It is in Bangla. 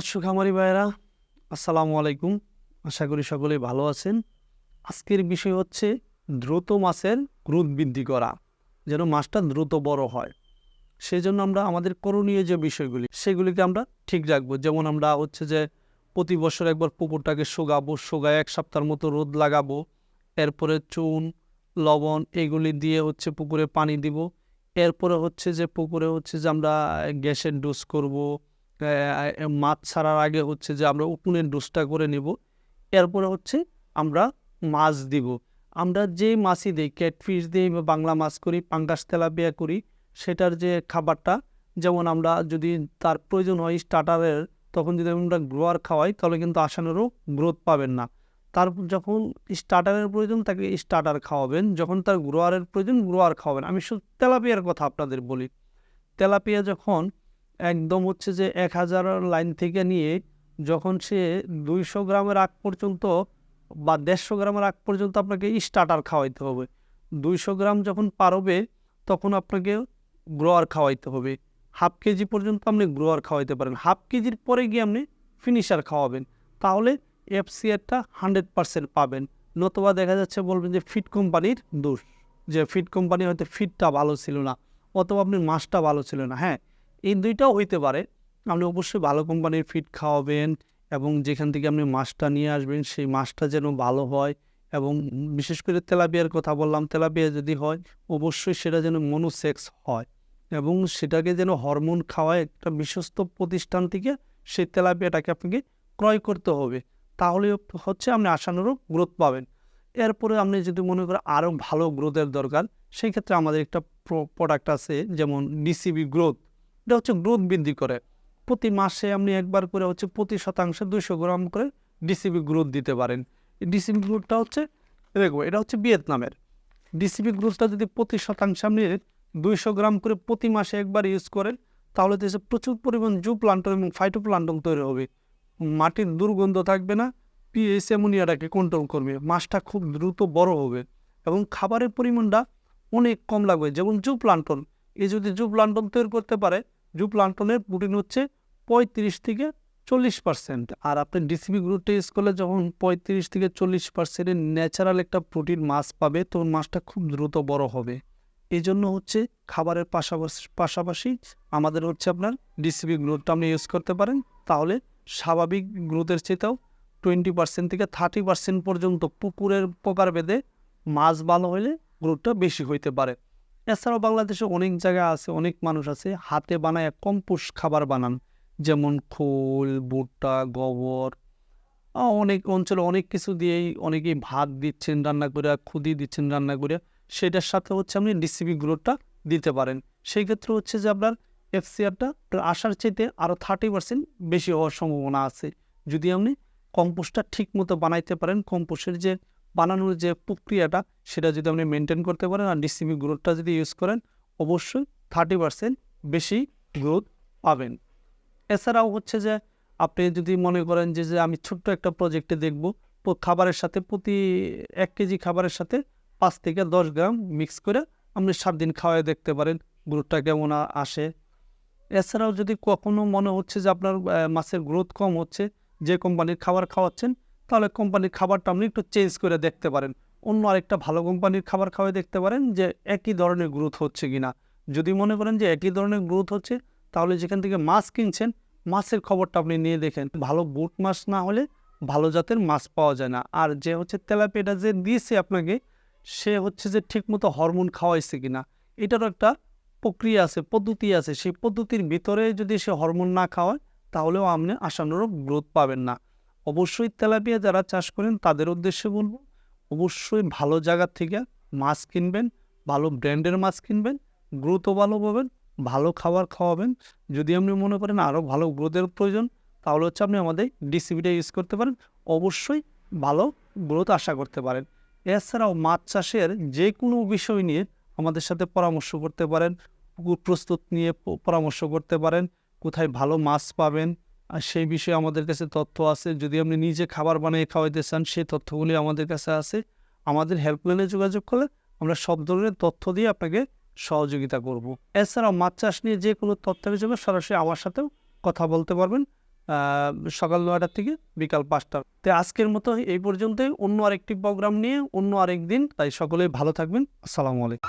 মৎস্য খামারি আসসালামু আলাইকুম। আশা করি সকলেই ভালো আছেন। আজকের বিষয় হচ্ছে দ্রুত মাছের গ্রোথ বৃদ্ধি করা, যেন মাছটা দ্রুত বড় হয়। সেই জন্য আমরা আমাদের করণীয় যে বিষয়গুলি, সেগুলিকে আমরা ঠিক রাখব। যেমন আমরা হচ্ছে যে প্রতি বছর একবার পুকুরটাকে শোগাবো, শোগায় এক সপ্তাহের মতো রোদ লাগাবো। এরপরে চুন, লবণ এগুলি দিয়ে হচ্ছে পুকুরে পানি দিব। এরপরে হচ্ছে যে পুকুরে হচ্ছে যে আমরা গ্যাসের ডোজ করব মাছ ছাড়ার আগে হচ্ছে যে আমরা উকুনের ডোজটা করে নেব। এরপরে হচ্ছে আমরা মাছ দিব। আমরা যে মাছই দিই, ক্যাটফিশ দিই, বা বাংলা মাছ করি, পাঙ্গাস তেলাপিয়া করি, সেটার যে খাবারটা, যেমন আমরা যদি তার প্রয়োজন হয় স্টার্টারের, তখন যদি আমরা গ্রোয়ার খাওয়াই, তাহলে কিন্তু আসানোরও গ্রোথ পাবেন না। তার যখন স্টার্টারের প্রয়োজন, তাকে স্টার্টার খাওয়াবেন। যখন তার গ্রোয়ারের প্রয়োজন, গ্রোয়ার খাওয়াবেন। আমি শুধু তেলাপিয়ার কথা আপনাদের বলি। তেলাপিয়া যখন একদম হচ্ছে যে এক হাজার লাইন থেকে নিয়ে যখন সে দুইশো গ্রামের আগ পর্যন্ত বা দেড়শো গ্রামের আগ পর্যন্ত আপনাকে স্টার্টার খাওয়াইতে হবে। দুইশো গ্রাম যখন পারবে, তখন আপনাকে গ্রোয়ার খাওয়াইতে হবে। হাফ কেজি পর্যন্ত আপনি গ্রোয়ার খাওয়াইতে পারেন। হাফ কেজির পরে গিয়ে আপনি ফিনিশার খাওয়াবেন। তাহলে এফসিআরটা হান্ড্রেড পারসেন্ট পাবেন। নতুবা দেখা যাচ্ছে বলবেন যে ফিট কোম্পানির দোষ। যে ফিট কোম্পানি হয়তো ফিটটা ভালো ছিল না, অথবা আপনি মাছটা ভালো ছিল না। হ্যাঁ এই দুইটাও হইতে পারে। আপনি অবশ্যই ভালো কোম্পানির ফিট খাওয়াবেন এবং যেখান থেকে আপনি মাছটা নিয়ে আসবেন, সেই মাছটা যেন ভালো হয় এবং বিশেষ করে তেলাপিয়ার কথা বললাম, তেলাপিয়া যদি হয়, অবশ্যই সেটা যেন মনোসেক্স হয় এবং সেটাকে যেন হরমোন খাওয়ায় একটা বিশ্বস্ত প্রতিষ্ঠান থেকে সেই তেলাপিয়াটাকে আপনাকে ক্রয় করতে হবে। তাহলে হচ্ছে আপনি আশানুরূপ গ্রোথ পাবেন। এরপরে আপনি যদি মনে করেন আরও ভালো গ্রোথের দরকার, সেই ক্ষেত্রে আমাদের একটা প্রোডাক্ট আছে যেমন ডিসিবি গ্রোথ এটা হচ্ছে গ্রোথ বৃদ্ধি করে। প্রতি মাসে আপনি একবার করে হচ্ছে প্রতি শতাংশে দুইশো গ্রাম করে ডিসিবি গ্রোথ দিতে পারেন। ডিসিবি গ্রোথটা হচ্ছে দেখব এটা হচ্ছে ভিয়েতনামের। ডিসিবি গ্রোথটা যদি প্রতি শতাংশে আপনি দুইশো গ্রাম করে প্রতি মাসে একবার ইউজ করেন, তাহলে দেশে প্রচুর পরিমাণ জু প্লান্টন এবং ফাইটো প্লান্টন তৈরি হবে। মাটির দুর্গন্ধ থাকবে না পিএইচ অ্যামোনিয়াটাকে কন্ট্রোল করবে, মাছটা খুব দ্রুত বড় হবে এবং খাবারের পরিমাণটা অনেক কম লাগবে। যেমন জু প্লান্টন এই যদি জু প্লান্টন তৈরি করতে পারে জু প্লান্টনের প্রোটিন হচ্ছে পঁয়ত্রিশ থেকে চল্লিশ পার্সেন্ট। আর আপনি ডিসিবি গ্রুপটা ইউজ করলে যখন পঁয়ত্রিশ থেকে চল্লিশ পার্সেন্টের ন্যাচারাল একটা প্রোটিন মাছ পাবে, তখন মাছটা খুব দ্রুত বড় হবে। এই জন্য হচ্ছে খাবারের পাশাপাশি পাশাপাশি আমাদের হচ্ছে আপনার ডিসিবি গ্রোথটা আপনি ইউজ করতে পারেন, তাহলে স্বাভাবিক গ্রোথের চেয়েতেও টোয়েন্টি পার্সেন্ট থেকে থার্টি পার্সেন্ট পর্যন্ত পুকুরের প্রকার বেঁধে মাছ ভালো হলে গ্রোথটা বেশি হইতে পারে। এছাড়াও বাংলাদেশে অনেক জায়গা আছে, অনেক মানুষ আছে, হাতে বানায় কম্পোস্ট খাবার বানান। যেমন খোল, ভুট্টা, গোবর অনেক অঞ্চলে অনেক কিছু দিয়েই অনেকেই ভাত দিচ্ছেন, রান্না করে, খুদি দিচ্ছেন, রান্না করে। সেটার সাথে হচ্ছে আপনি ডিসিবি গ্রোথটা দিতে পারেন। সেই ক্ষেত্রে হচ্ছে যে আপনার এফসিআরটা আসার চাইতে আরও থার্টি পার্সেন্ট বেশি হওয়ার সম্ভাবনা আছে। যদি আপনি কম্পোস্টটা ঠিক মতো বানাইতে পারেন, কম্পোস্টের যে বানানোর যে প্রক্রিয়াটা, সেটা যদি আপনি মেনটেন করতে পারেন আর ডিসিমি গ্রোথটা যদি ইউজ করেন, অবশ্যই থার্টি বেশি গ্রোথ পাবেন। এছাড়াও হচ্ছে যে, আপনি যদি মনে করেন যে যে আমি ছোট্ট একটা প্রজেক্টে দেখব খাবারের সাথে প্রতি এক কেজি খাবারের সাথে পাঁচ থেকে দশ গ্রাম মিক্স করে আপনি সাত দিন খাওয়াই দেখতে পারেন গ্রোথটা কেমন আসে। এছাড়াও যদি কখনো মনে হচ্ছে যে আপনার মাছের গ্রোথ কম হচ্ছে, যে কোম্পানির খাবার খাওয়াচ্ছেন তাহলে কোম্পানির খাবারটা আপনি একটু চেঞ্জ করে দেখতে পারেন। অন্য আরেকটা ভালো কোম্পানির খাবার খাওয়াই দেখতে পারেন যে একই ধরনের গ্রোথ হচ্ছে কি না যদি মনে করেন যে একই ধরনের গ্রোথ হচ্ছে, তাহলে যেখান থেকে মাছ কিনছেন, মাছের খবরটা আপনি নিয়ে দেখেন। ভালো বুট মাছ না হলে ভালো জাতের মাছ পাওয়া যায় না। আর যে হচ্ছে তেলাপিয়াটা যে দিয়েছে আপনাকে, সে হচ্ছে যে ঠিকমতো হরমোন খাওয়াইছে কিনা, এটারও একটা প্রক্রিয়া আছে, পদ্ধতি আছে। সেই পদ্ধতির ভিতরে যদি সে হরমোন না খাওয়ায়, তাহলেও আপনি আশানুরূপ গ্রোথ পাবেন না। অবশ্যই তেলাপিয়া যারা চাষ করেন, তাদের উদ্দেশ্যে বলব, অবশ্যই ভালো জায়গার থেকে মাছ কিনবেন, ভালো ব্র্যান্ডের মাছ কিনবেন, গ্রোথও ভালো পাবেন, ভালো খাবার খাওয়াবেন। যদি আপনি মনে করেন আরও ভালো গ্রোথের প্রয়োজন, তাহলে হচ্ছে আপনি আমাদের ডিসিবিটা ইউজ করতে পারেন। অবশ্যই ভালো গ্রোথ আশা করতে পারেন। এছাড়াও মাছ চাষের যে কোনো বিষয় নিয়ে আমাদের সাথে পরামর্শ করতে পারেন, পুকুর প্রস্তুত নিয়ে পরামর্শ করতে পারেন, কোথায় ভালো মাছ পাবেন আর সেই বিষয়ে আমাদের কাছে তথ্য আছে। যদি আপনি নিজে খাবার বানিয়ে খাওয়াইতে চান, সেই তথ্যগুলি আমাদের কাছে আছে। আমাদের হেল্পলাইনে যোগাযোগ করলে আমরা সব ধরনের তথ্য দিয়ে আপনাকে সহযোগিতা করব। এছাড়াও মাছ চাষ নিয়ে যে কোনো তথ্য হিসেবে সরাসরি আমার সাথেও কথা বলতে পারবেন সকাল নয়টার থেকে বিকাল পাঁচটা। তো আজকের মতো এই পর্যন্তই। অন্য আরেকটি প্রোগ্রাম নিয়ে অন্য আরেক দিন তাই সকলেই ভালো থাকবেন। আসসালামু আলাইকুম।